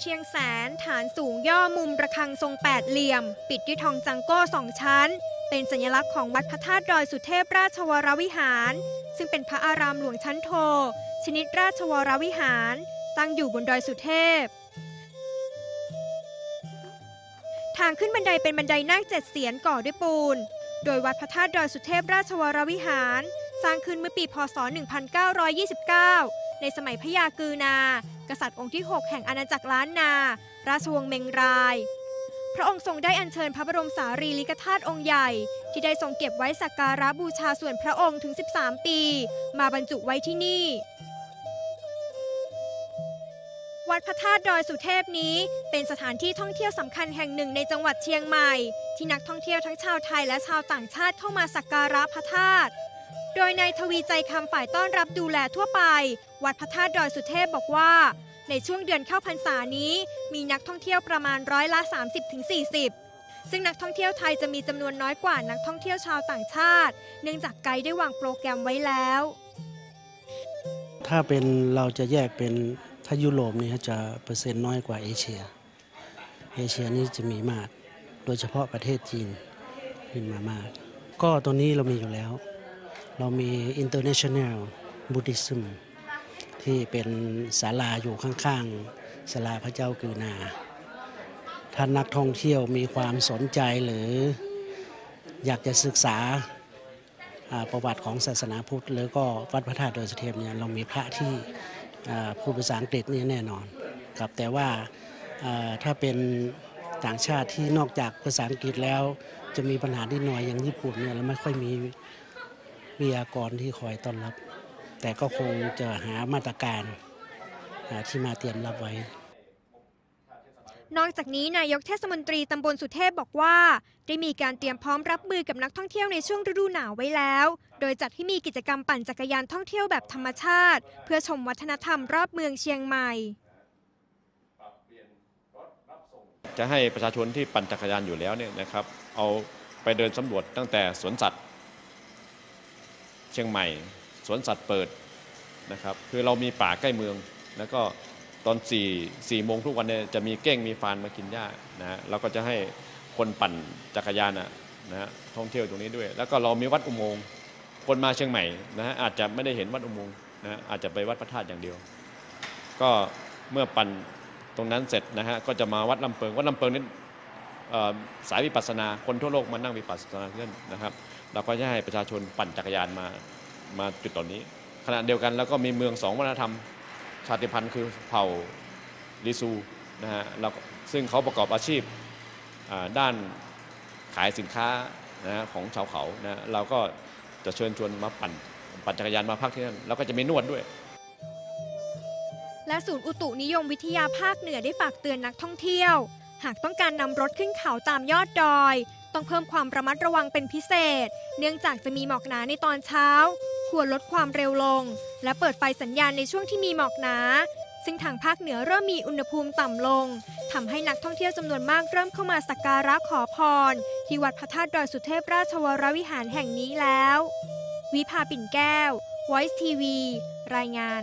เชียงแสนฐานสูงย่อมุมระฆังทรงแปดเหลี่ยม ปิดด้วยทองจังโก้สองชั้น เป็นสัญลักษณ์ของวัดพระธาตุดอยสุเทพราชวรวิหาร ซึ่งเป็นพระอารามหลวงชั้นโท ชนิดราชวรวิหาร ตั้งอยู่บนดอยสุเทพ ทางขึ้นบันไดเป็นบันไดนาคเจ็ดเสียนก่อด้วยปูน โดยวัดพระธาตุดอยสุเทพราชวรวิหาร สร้างขึ้นเมื่อปีพศ 1929 ในสมัยพระยากือนา กษัตริย์องค์ที่ 6 แห่งอาณาจักรล้านนา ราชวงศ์เมงราย พระองค์ทรงได้อัญเชิญพระบรมสารีริกธาตุองค์ใหญ่ ที่ได้ทรงเก็บไว้สักการะบูชาส่วนพระองค์ถึง 13 ปี มาบรรจุไว้ที่นี่ วัดพระธาตุดอยสุเทพนี้เป็นสถานที่ท่องเที่ยวสำคัญแห่งหนึ่งในจังหวัดเชียงใหม่ ที่นักท่องเที่ยวทั้งชาวไทยและชาวต่างชาติเข้ามาสักการะพระธาตุ โดยนายทวีใจคำฝ่ายต้อนรับดูแลทั่วไป วัดพระธาตุดอยสุเทพบอกว่า ในช่วงเดือนเข้าพรรษานี้ มีนักท่องเที่ยวประมาณร้อยละ 30-40 ซึ่งนักท่องเที่ยวไทยจะมีจำนวนน้อยกว่านักท่องเที่ยวชาวต่างชาติ เนื่องจากไกด์ได้วางโปรแกรมไว้แล้ว ถ้าเป็นเราจะแยกเป็นถ้ายุโรปนี่จะเปอร์เซ็นต์น้อยกว่าเอเชีย เอเชียนี่จะมีมาก โดยเฉพาะประเทศจีนขึ้นมามาก ก็ตัวนี้เรามีอยู่แล้ว เรามี International Buddhism ที่เป็นศาลาอยู่ข้างๆศาลาพระเจ้ากือนา ถ้านักท่องเที่ยวมีความสนใจหรืออยากจะศึกษาประวัติของศาสนาพุทธแล้วก็วัดพระธาตุดอยสุเทพเนี่ยเรามีพระที่พูดภาษาอังกฤษนี่แน่นอนครับแต่ว่าอ่าถ้าเป็นต่างชาติที่นอกจากภาษาอังกฤษแล้ว จะมีปัญหาที่หน่อยอย่างญี่ปุ่นเนี่ยเราไม่ค่อยมี วิทยากรที่คอยต้อนรับ แต่ก็คงจะหามาตรการอ่าที่มาเตรียมรับไว้ นอกจากนี้นายกเทศมนตรีตำบลสุเทพบอกว่า ได้มีการเตรียมพร้อมรับมือกับนักท่องเที่ยวในช่วงฤดูหนาวไว้แล้ว โดยจัดให้มีกิจกรรมปั่นจักรยานท่องเที่ยวแบบธรรมชาติ เพื่อชมวัฒนธรรมรอบเมืองเชียงใหม่จะให้ประชาชนที่ปั่นจักรยานอยู่แล้วเนี่ยนะครับ เอาไปเดินสำรวจตั้งแต่สวนสัตว์ เชียงใหม่สวนสัตว์เปิดนะครับคือเรามีป่าใกล้เมือง แล้วก็ตอน4 4โมงทุกวันเนี่ยจะมีเก้งมีฟานมากินหญ้านะฮะเราก็จะให้คนปั่นจักรยานนะฮะท่องเที่ยวตรงนี้ด้วย แล้วก็เรามีวัดอุโมงค์คนมาเชียงใหม่นะฮะอาจจะไม่ได้เห็นวัดอุโมงค์นะฮะอาจจะไปวัดพระธาตุอย่างเดียว ก็เมื่อปั่นตรงนั้นเสร็จนะฮะก็จะมาวัดลำเปิงวัดลำเปิงนี่สายวิปัสสนาคนทั่วโลกมานั่งวิปัสสนาเล่นนะครับ เราก็จะให้ประชาชนปั่นจักรยานมามาจุดตอนนี้ ขณะเดียวกันแล้วก็มีเมืองสองวัฒนธรรม ชาติพันธุ์คือเผ่าลิซูนะฮะเราซึ่งเขาประกอบอาชีพด้านขายสินค้านะของชาวเขานะเราก็จะเชิญชวนมาปั่นปั่นจักรยานมาพักที่นั่นแล้วก็จะมีนวดด้วย และศูนย์อุตุนิยมวิทยาภาคเหนือได้ฝากเตือนนักท่องเที่ยว หากต้องการนำรถขึ้นเขาตามยอดดอย ต้องเพิ่มความระมัดระวังเป็นพิเศษ เนื่องจากจะมีหมอกหนาในตอนเช้า ควรลดความเร็วลง และเปิดไฟสัญญาณในช่วงที่มีหมอกหนา ซึ่งทางภาคเหนือเริ่มมีอุณหภูมิต่ำลงทำให้นักท่องเที่ยวจำนวนมากเริ่มเข้ามาสักการะขอพร ที่วัดพระธาตุดอยสุเทพราชวรวิหารแห่งนี้แล้ว วิภาปิ่นแก้ว Voice TV รายงาน